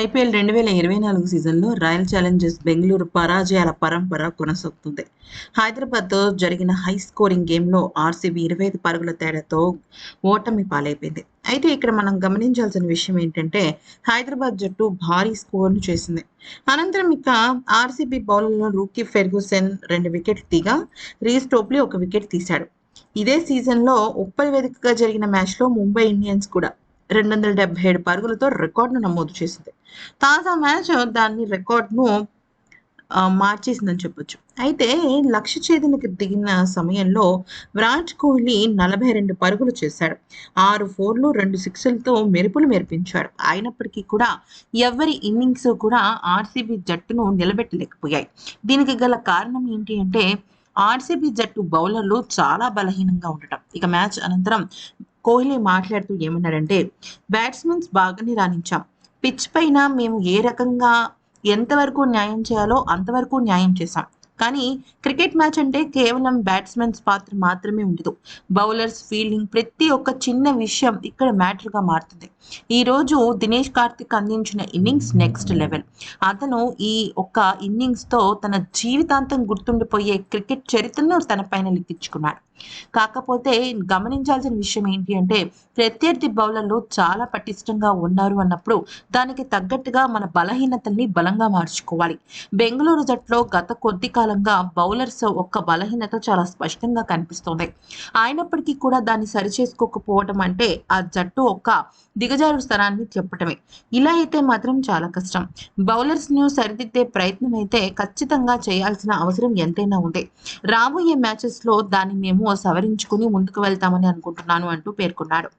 IPL రెండు వేల ఇరవై నాలుగు సీజన్లో రాయల్ ఛాలెంజర్స్ బెంగళూరు పరాజయాల పరంపర కొనసాగుతుంది. హైదరాబాద్తో జరిగిన హై స్కోరింగ్ గేమ్లో ఆర్సీబీ ఇరవై ఐదు పరుగుల తేడాతో ఓటమి పాలైపోయింది. అయితే ఇక్కడ మనం గమనించాల్సిన విషయం ఏంటంటే హైదరాబాద్ జట్టు భారీ స్కోర్ను చేసింది. అనంతరం ఇక ఆర్సీబీ బౌలర్లో రూకీ ఫెర్గుసెన్ రెండు వికెట్లు తీగా రీస్ టోప్లీ ఒక వికెట్ తీశాడు. ఇదే సీజన్లో ఉప్పల్ వేదికగా జరిగిన మ్యాచ్లో ముంబై ఇండియన్స్ కూడా రెండు వందల డెబ్బై ఏడు పరుగులతో రికార్డును నమోదు చేసింది. తాజా మ్యాచ్ దాన్ని రికార్డును మార్చేసిందని చెప్పొచ్చు. అయితే లక్ష్య ఛేదనకు దిగిన సమయంలో విరాట్ కోహ్లీ నలభై రెండు పరుగులు చేశాడు. ఆరు ఫోర్లు రెండు సిక్స్లతో మెరుపులు మెరిపించాడు. అయినప్పటికీ కూడా ఎవరి ఇన్నింగ్స్ కూడా ఆర్సీబీ జట్టును నిలబెట్టలేకపోయాయి. దీనికి గల కారణం ఏంటి అంటే ఆర్సీబీ జట్టు బౌలర్లు చాలా బలహీనంగా ఉండటం. ఇక మ్యాచ్ అనంతరం కోహ్లీ మాట్లాడుతూ ఏమన్నాడంటే బ్యాట్స్మెన్స్ బాగానే రాణించాం. పిచ్ పైన మేము ఏ రకంగా ఎంతవరకు న్యాయం చేయాలో అంతవరకు న్యాయం చేశాం. కానీ క్రికెట్ మ్యాచ్ అంటే కేవలం బ్యాట్స్మెన్స్ పాత్ర మాత్రమే ఉండదు. బౌలర్స్ ఫీల్డింగ్ ప్రతి ఒక్క చిన్న విషయం ఇక్కడ మ్యాటర్గా మారుతుంది. ఈరోజు దినేష్ కార్తిక్ అందించిన ఇన్నింగ్స్ నెక్స్ట్ లెవెల్ అతను ఈ ఒక్క ఇన్నింగ్స్తో తన జీవితాంతం గుర్తుండిపోయే క్రికెట్ చరిత్రను తన పైన లిఖించుకున్నాడు. కాకపోతే గమనించాల్సిన విషయం ఏంటి అంటే ప్రత్యర్థి బౌలర్లు చాలా పటిష్టంగా ఉన్నారు అన్నప్పుడు దానికి తగ్గట్టుగా మన బలహీనతల్ని బలంగా మార్చుకోవాలి. బెంగళూరు జట్టులో గత కొద్ది కాలం పరంగా బౌలర్స్ ఒక్క బలహీనత చాలా స్పష్టంగా కనిపిస్తోంది. అయినప్పటికీ కూడా దాన్ని సరిచేసుకోకపోవడం అంటే ఆ జట్టు ఒక్క దిగజారు స్థలాన్ని చెప్పటమే. ఇలా అయితే మాత్రం చాలా కష్టం. బౌలర్స్ను సరిదిద్దే ప్రయత్నం అయితే ఖచ్చితంగా చేయాల్సిన అవసరం ఎంతైనా ఉంది. రాబోయే మ్యాచెస్లో దాన్ని మేము సవరించుకుని ముందుకు వెళ్తామని అనుకుంటున్నాను అంటూ పేర్కొన్నాడు.